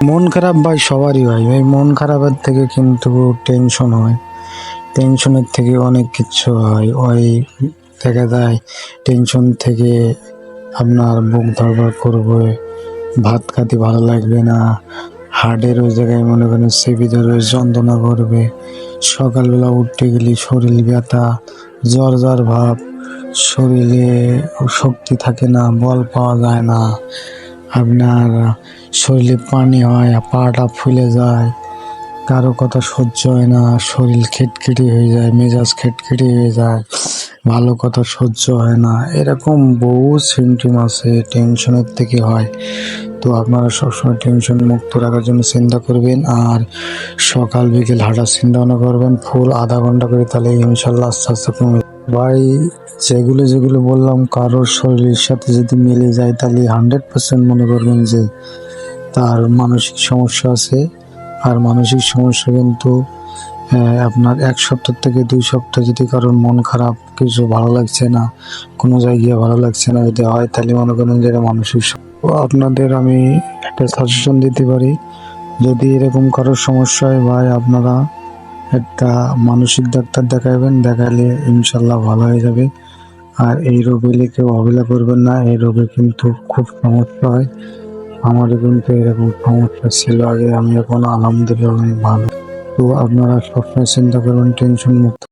মন খারাপ ভাই, সবারই হয় এই মন খারাপের থেকে কিন্তু টেনশন হয়। টেনশনের থেকে অনেক কিছু হয়। ওই দেখা যায় টেনশন থেকে আপনার বুক ধরবার করবে, ভাত খেতে ভালো লাগবে না হার্টের ওই জায়গায় মনে করেন সেবি ধরে যন্ত্রণা করবে, সকালবেলা উঠতে গেলে শরীর ব্যথা, জ্বর জ্বর ভাব, শরীরে শক্তি থাকে না, বল পাওয়া যায় না। আপনার শরীরে পানি হয়, পাটা ফুলে যায়, কারও কথা সহ্য হয় না, শরীর খেটখেটে হয়ে যায়, মেজাজ খেটখেটে হয়ে যায়, ভালো কথা সহ্য হয় না এরকম বহু সিমটম আছে টেনশনের থেকে হয় তো আপনারা সবসময় টেনশন মুক্ত রাখার জন্য চিন্তা করবেন, আর সকাল বিকেল হাঁটার চিন্তা করবেন, ফুল আধা ঘণ্টা করে তাহলে ইনশাল্লাহ আস্তে আস্তে কমে। ভাই, যেগুলো যেগুলো বললাম, কারোর শরীরের সাথে যদি মিলে যায়, তাহলে হান্ড্রেড পার্সেন্ট মনে করবেন যে তার মানসিক সমস্যা আছে। আর মানসিক সমস্যা কিন্তু আপনার এক সপ্তাহ থেকে দুই সপ্তাহ যদি কারোর মন খারাপ, কিছু ভালো লাগছে না, কোনো জায়গায় ভালো লাগছে না যদি হয়, তাহলে মনে করেন যে এটা মানসিক আপনাদের আমি একটা সাজেশন দিতে পারি। যদি এরকম কারোর সমস্যা হয়, ভাই, আপনারা একটা মানসিক ডাক্তার দেখাবেন দেখালে ইনশাল্লাহ ভালো হয়ে যাবে। আর এই রোগে হলে কেউ অবহেলা করবেন না, এই রোগে কিন্তু খুব সমস্যা হয়। আমারও কিন্তু এরকম সমস্যা ছিল আগে, আমি এখন আলহামদুলিল্লাহ ভালো। তো আপনারা সবসময় চিন্তা করবেন, টেনশন মুক্ত